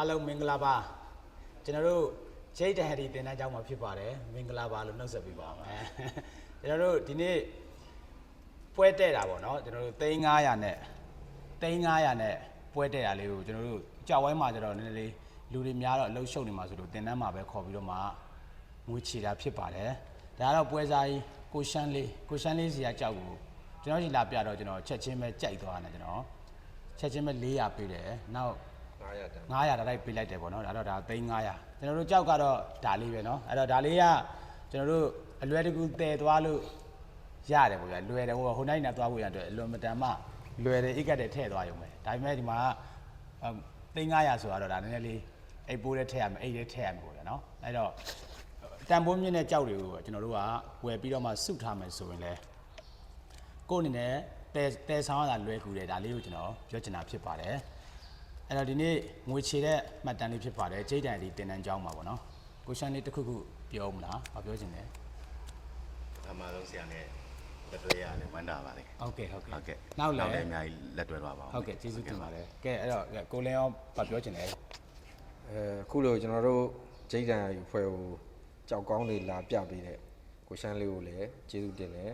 အားလုံးမင်္ဂလာပါကျွန်တော်တို့ဂျိတ်တဟရီတင်တန်းကျောင်းမှာဖြစ်ပါတယ်မင်္ဂလာပါလို့နှုတ်ဆက်ပေးပါအောင်အဲကျွန်တော်တို့ဒီနေ့ပွဲတဲ့တာပေါ့နော်ကျွန်တော်တို့3900နဲ့3900နဲ့ပွဲတဲ့တာလေးကိုကျွန်တော်တို့ကြောက်ဝိုင်းမှာကျတော့နည်းနည်းလေးလူတွေများတော့အလုံးရှုပ်နေမှာဆိုလို့တင်တန်းမှာပဲခေါ်ပြီးတော့မှငွေချေတာဖြစ်ပါတယ်ဒါကတော့ပွဲစားကြီးကိုရှမ်းလေးကိုရှမ်းလေးစီကကြောက်ကိုကျွန်တော်ကြီးလာပြတော့ကျွန်တော်ချက်ချင်းပဲကြိုက်သွားတယ်ကျွန်တော်ချက်ချင်းပဲ400ပေးတယ်နောက် 900တန်900ဒါလိုက်ပေးလိုက်တယ်ပေါ့နော်ဒါတော့ဒါသိန်း900ကျွန်တော်တို့ကြောက်ကတော့ဒါလေးပဲနော်အဲ့တော့ဒါလေးကကျွန်တော်တို့အလွယ်တကူတည်သွားလို့ရတယ်ပေါ့ဗျာလွယ်တယ်ဟိုဟိုနိုင်နာသွားဖို့ရအတွက်အလွန်မတန်မှလွယ်တယ်အိတ်ကတည်းထည့်သွားရုံပဲဒါပေမဲ့ဒီမှာသိန်း900ဆိုတော့ဒါနည်းနည်းလေးအိတ်ပိုးတဲ့ထည့်ရမယ်အိတ်တဲ့ထည့်ရမယ်ပေါ့ဗျာနော်အဲ့တော့တန်ဖိုးမြင့်တဲ့ကြောက်တွေကိုကျွန်တော်တို့ကဝယ်ပြီးတော့မှစုထားမယ်ဆိုရင်လဲကိုယ့်အနေနဲ့တဲတဲဆောင်ရတာလွယ်ကူတယ်ဒါလေးကိုကျွန်တော်ပြောချင်တာဖြစ်ပါတယ် အဲ့တော့ဒီနေ့ငွေချေတဲ့မှတ်တမ်းလေးဖြစ်ပါတယ်ဂျိတ်တန်ဒီတင်တန်းကျောင်းမှာပေါ့နော်ကိုရှန်လေးတစ်ခုခုပြောမလားမပြောချင်တယ်အမှန်ဆုံးဆရာနဲ့လက်တွဲရတယ်ဝမ်းတာပါလေဟုတ်ကဲ့ဟုတ်ကဲ့ဟုတ်ကဲ့နောက်လည်းလည်းအများကြီးလက်တွဲပါပါဦးဟုတ်ကဲ့ကျေးဇူးတင်ပါတယ်ကဲအဲ့တော့ကိုလင်းရောမပြောချင်တယ်အဲခုလိုကျွန်တော်တို့ဂျိတ်တန်ယူဖွဲ့ကိုကြောက်ကောင်းတွေလာပြပေးတဲ့ကိုရှမ်းလေးကိုလည်းကျေးဇူးတင်တယ်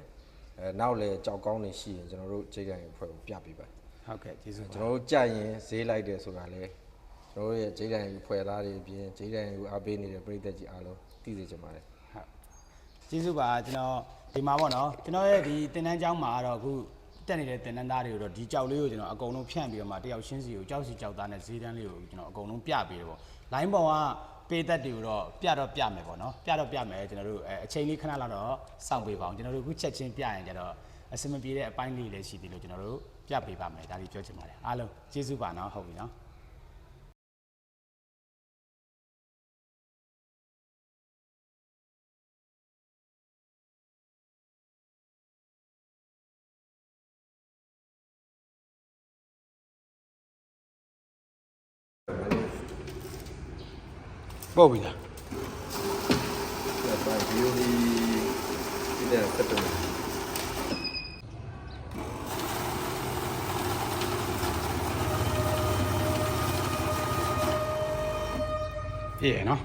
အဲနောက်လည်းကြောက်ကောင်းတွေရှိရင်ကျွန်တော်တို့ဂျိတ်တန်ယူဖွဲ့ကိုပြပေးပါ ဟုတ်ကဲ့ကျေးဇူးပါကျွန်တော်တို့ကြိုက်ရင်ဈေးလိုက်တယ်ဆိုတာလေကျွန်တော်တို့ရဲ့ဂျိတ်တန်ယူဖွဲ့သားတွေအပြင်ဂျိတ်တန်ယူအားပေးနေတဲ့ပြည်သက်ကြီးအားလုံးသိစေချင်ပါတယ်ဟုတ်ကျေးဇူးပါကျွန်တော်ဒီမှာပေါ့နော်ကျွန်တော်ရဲ့ဒီတင်တန်းကျောင်းမှာကတော့အခုတက်နေတဲ့တင်တန်းသားတွေကိုတော့ဒီကြောက်လေးကိုကျွန်တော်အကုန်လုံးဖြန့်ပြီးတော့မှတယောက်ချင်းစီကိုကြောက်စီကြောက်သားနဲ့ဈေးတန်းလေးကိုကျွန်တော်အကုန်လုံးပြပေးတယ်ပေါ့လိုင်းပေါ်ကပေးသက်တွေကိုတော့ပြတော့ပြမယ်ပေါ့နော်ပြတော့ပြမယ်ကျွန်တော်တို့အဲအချိန်လေးခဏလောက်တော့စောင့်ပေးပါအောင်ကျွန်တော်တို့အခုချက်ချင်းပြရင်ကျတော့ အစမပြေတဲ့အပိုင်းလေးလည်းရှိသေးလို့ကျွန်တော်တို့ပြပေးပါမယ်ဒါလေးပြောချင်ပါတယ်အားလုံးကျေးဇူးပါနော်ဟုတ်ပြီနော်ပို့ပြီလားဒါဗီဒီယိုဒီဒီတဲ့တက်တယ် ပြည့်ရနော်